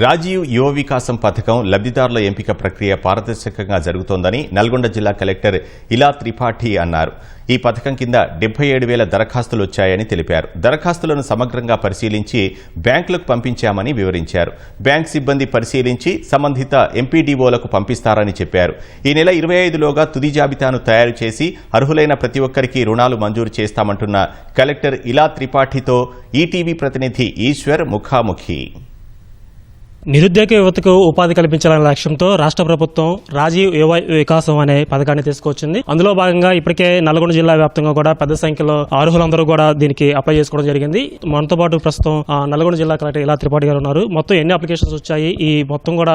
రాజీవ్ యువ వికాసం పథకం లబ్ధిదారుల ఎంపిక ప్రక్రియ పారదర్శకంగా జరుగుతోందని నల్గొండ జిల్లా కలెక్టర్ ఇలా త్రిపాఠి అన్నారు. ఈ పథకం కింద డెబ్బై ఏడు వేల దరఖాస్తులు వచ్చాయని తెలిపారు. దరఖాస్తులను సమగ్రంగా పరిశీలించి బ్యాంకులకు పంపించామని వివరించారు. బ్యాంక్ సిబ్బంది పరిశీలించి సంబంధిత ఎంపీడీఓలకు పంపిస్తారని చెప్పారు. ఈ నెల ఇరవై ఐదులోగా తుది జాబితాను తయారు చేసి అర్హులైన ప్రతి ఒక్కరికి రుణాలు మంజూరు చేస్తామంటున్న కలెక్టర్ ఇలా త్రిపాఠితో ఈటీవీ ప్రతినిధి ఈశ్వర్ ముఖాముఖి. నిరుద్యోగ యువతకు ఉపాధి కల్పించాలనే లక్ష్యంతో రాష్ట్ర ప్రభుత్వం రాజీవ్ యువ వికాసం అనే పథకాన్ని తీసుకొచ్చింది. అందులో భాగంగా ఇప్పటికే నల్గొండ జిల్లా వ్యాప్తంగా కూడా పెద్ద సంఖ్యలో అర్హులందరూ కూడా దీనికి అప్లై చేసుకోవడం జరిగింది. మనతో పాటు ప్రస్తుతం ఆ, నల్గొండ జిల్లా కలెక్టర్ ఇలా త్రిపాఠి గారు ఉన్నారు. మొత్తం ఎన్ని అప్లికేషన్స్ వచ్చాయి? ఈ మొత్తం కూడా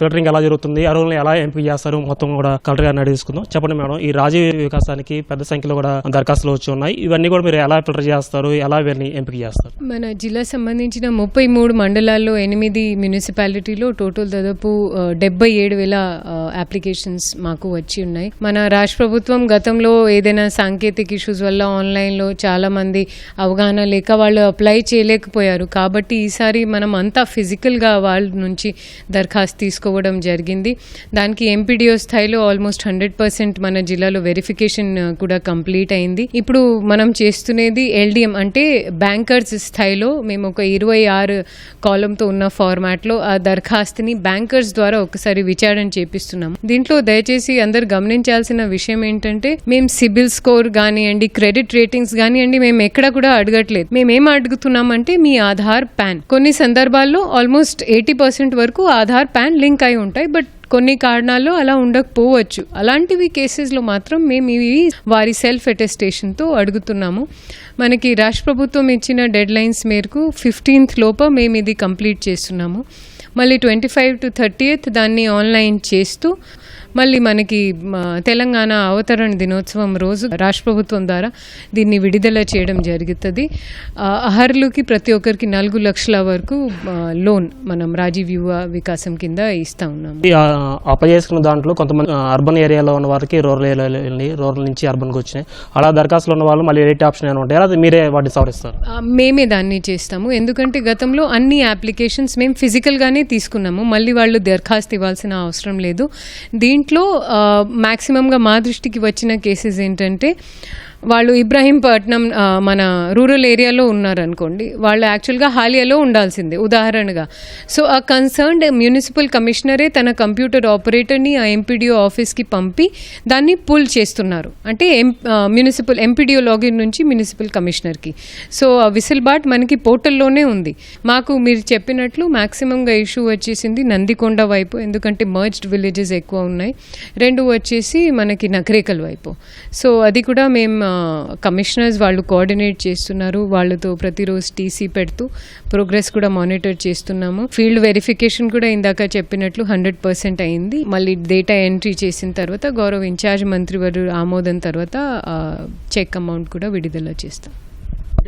ఫిల్టరింగ్ ఎలా జరుగుతుంది? అర్హులను ఎలా ఎంపిక చేస్తారు? మొత్తం కూడా కలెక్టర్ గారిని అడిగి తీసుకుందాం. చెప్పండి మేడం ఈ రాజీవ్ వికాసానికి పెద్ద సంఖ్యలో కూడా దరఖాస్తులు వచ్చి ఉన్నాయి. ఇవన్నీ కూడా మీరు ఎలా ఫిల్టర్ చేస్తారు? ఎలా వీరిని ఎంపిక చేస్తారు? మన జిల్లా సంబంధించిన ముప్పై మూడు మండలాల్లో ఎనిమిది మున్సిపాలిటీలో టోటల్ దాదాపు డెబ్బై ఏడు వేల అప్లికేషన్స్ మాకు వచ్చి ఉన్నాయి. మన రాష్ట్ర ప్రభుత్వం గతంలో ఏదైనా సాంకేతిక ఇష్యూస్ వల్ల ఆన్లైన్లో చాలా మంది అవగాహన లేక వాళ్ళు అప్లై చేయలేకపోయారు. కాబట్టి ఈసారి మనం అంతా ఫిజికల్గా వాళ్ళ నుంచి దరఖాస్తు తీసుకోవడం జరిగింది. దానికి ఎంపీడీఓ స్థాయిలో ఆల్మోస్ట్ హండ్రెడ్ పర్సెంట్ మన జిల్లాలో వెరిఫికేషన్ uh, కూడా కంప్లీట్ అయింది. ఇప్పుడు మనం చేస్తున్నది ఎల్డిఎం అంటే బ్యాంకర్స్ స్థాయిలో మేము ఒక ఇరవై ఆరు కాలంతో ఉన్న ఫార్మాట్లో ఆ దరఖాస్తుని బ్యాంకర్స్ ద్వారా ఒకసారి విచారణ చేపిస్తున్నాం. దీంట్లో దయచేసి అందరు గమనించాల్సిన విషయం ఏంటంటే మేము సిబిల్ స్కోర్ కానివ్వండి క్రెడిట్ రేటింగ్స్ కానివ్వండి మేము ఎక్కడ కూడా అడగట్లేదు. మేము ఏం అడుగుతున్నామంటే మీ ఆధార్ పాన్. కొన్ని సందర్భాల్లో ఆల్మోస్ట్ ఎయిటీ పర్సెంట్ వరకు ఆధార్ పాన్ లింక్ అయి ఉంటాయి బట్ కొన్ని కారణాల్లో అలా ఉండకపోవచ్చు. అలాంటివి కేసెస్లో మాత్రం మేము ఇవి వారి సెల్ఫ్ అటెస్టేషన్తో అడుగుతున్నాము. మనకి రాష్ట్ర ప్రభుత్వం ఇచ్చిన డెడ్ లైన్స్ మేరకు ఫిఫ్టీన్త్ లోప మేము ఇది కంప్లీట్ చేస్తున్నాము. మళ్ళీ ట్వంటీ ఫైవ్ టు థర్టీయత్ దాన్ని ఆన్లైన్ చేస్తూ మళ్ళీ మనకి తెలంగాణ అవతరణ దినోత్సవం రోజు రాష్ట్ర ప్రభుత్వం ద్వారా దీన్ని విడుదల చేయడం జరుగుతుంది. ఆ, అర్హులకి ప్రతి ఒక్కరికి నాలుగు లక్షల వరకు లోన్ మనం రాజీవ్ యువ వికాసం కింద ఇస్తా ఉన్నాము. ఈ, ఆ, అప్లై చేసుకున్న దాంట్లో కొంతమంది అర్బన్ ఏరియాలో ఉన్న వారికి రూరల్ ఏరియాలో రూరల్ నుంచి అర్బన్కి వచ్చినాయి. అలా దరఖాస్తులు ఉన్న వాళ్ళు మళ్ళీ ఎడిట్ ఆప్షన్ ఏమైనా ఉంటాయి? అది మీరే వాటిని సవరిస్తారు మేమే దాన్ని చేస్తాము. ఎందుకంటే గతంలో అన్ని అప్లికేషన్స్ మేము ఫిజికల్గానే తీసుకున్నాము. మళ్ళీ వాళ్ళు దరఖాస్తు ఇవ్వాల్సిన అవసరం లేదు. దీంట్లో మ్యాక్సిమంగా మా దృష్టికి వచ్చిన కేసెస్ ఏంటంటే వాళ్ళు ఇబ్రాహీంపట్నం మన రూరల్ ఏరియాలో ఉన్నారనుకోండి వాళ్ళు యాక్చువల్గా హాలియాలో ఉండాల్సిందే ఉదాహరణగా. సో ఆ కన్సర్న్డ్ మున్సిపల్ కమిషనరే తన కంప్యూటర్ ఆపరేటర్ని ఆ ఎంపీడీఓ ఆఫీస్కి పంపి దాన్ని పుల్ చేస్తున్నారు. అంటే ఎం మున్సిపల్ ఎంపీడీఓ లాగిన్ నుంచి మున్సిపల్ కమిషనర్కి సో ఆ విసిల్బాట్ మనకి పోర్టల్లోనే ఉంది. మాకు మీరు చెప్పినట్లు మ్యాక్సిమంగా ఇష్యూ వచ్చేసింది నందికొండ వైపు ఎందుకంటే మర్జ్డ్ విలేజెస్ ఎక్కువ ఉన్నాయి. రెండు వచ్చేసి మనకి నకరేకల్ వైపు. సో అది కూడా మేము కమిషనర్స్ వాళ్ళు కోఆర్డినేట్ చేస్తున్నారు. వాళ్ళతో ప్రతిరోజు టీసీ పెడుతూ ప్రోగ్రెస్ కూడా మానిటర్ చేస్తున్నాము. ఫీల్డ్ వెరిఫికేషన్ కూడా ఇందాక చెప్పినట్లు హండ్రెడ్ పర్సెంట్ అయింది. మళ్ళీ డేటా ఎంట్రీ చేసిన తర్వాత గౌరవ ఇన్ఛార్జ్ మంత్రివర్యులు ఆమోదం తర్వాత చెక్ అమౌంట్ కూడా విడుదల చేస్తాం.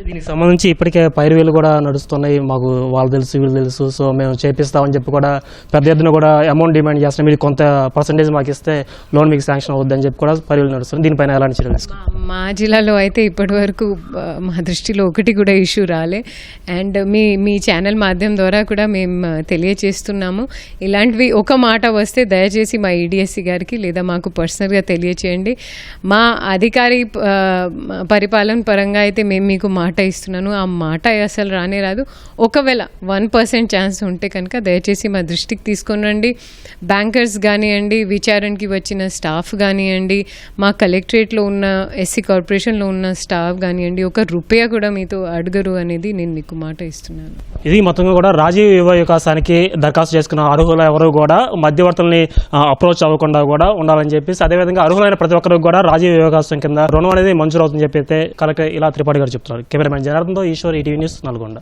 దీనికి సంబంధించి ఇప్పటికే పైరువేలు కూడా నడుస్తున్నాయి. మాకు వాళ్ళు తెలుసు వీళ్ళు తెలుసు. సో మేము చేపిస్తామని చెప్పి కూడా పెద్ద ఎత్తున కూడా అమౌంట్ డిమాండ్ చేస్తున్నాం. మీరు కొంత పర్సంటేజ్ మాకు ఇస్తే లోన్ మీకు శాంక్షన్ అవుద్దని చెప్పి కూడా పైరువేలు నడుస్తుంది దీనిపైన ఎలాంటి చర్యలు మా- మా జిల్లాలో అయితే ఇప్పటి వరకు మా దృష్టిలో ఒకటి కూడా ఇష్యూ రాలే. అండ్ మీ మీ ఛానల్ మాధ్యమం ద్వారా కూడా మేము తెలియచేస్తున్నాము. ఇలాంటివి ఒక మాట వస్తే దయచేసి మా ఈడిఎస్సి గారికి లేదా మాకు పర్సనల్గా తెలియచేయండి. మా అధికారి పరిపాలన పరంగా అయితే మేము మీకు మా మాట ఇస్తున్నాను ఆ మాట అసలు రానే రాదు. ఒకవేళ వన్ పర్సెంట్ ఛాన్స్ ఉంటే కనుక దయచేసి మా దృష్టికి తీసుకొని రండి. బ్యాంకర్స్ కానివ్వండి విచారణకి వచ్చిన స్టాఫ్ కానివ్వండి మా కలెక్టరేట్లో ఉన్న ఎస్సీ కార్పొరేషన్లో ఉన్న స్టాఫ్ కానివ్వండి ఒక రూపాయ కూడా మీతో అడగరు అనేది నేను మీకు మాట ఇస్తున్నాను. ఇది మొత్తంగా కూడా రాజీవ్ యువ వికాసానికి దరఖాస్తు చేసుకున్న అర్హులు ఎవరు కూడా మధ్యవర్తుల్ని అప్రోచ్ అవ్వకుండా కూడా ఉండాలని చెప్పేసి అదేవిధంగా అర్హులైన ప్రతి ఒక్కరికి కూడా రాజీవ్ వికాసం కింద రుణం అనేది మంజూరు అవుతుందని చెప్పి అయితే కలెక్టర్ ఇలా త్రిపాఠి గారు చెప్తున్నారు. కెమెరామెన్ జనార్దన్తో ఈశ్వర్ ఈటీవీ న్యూస్ నల్గొండ.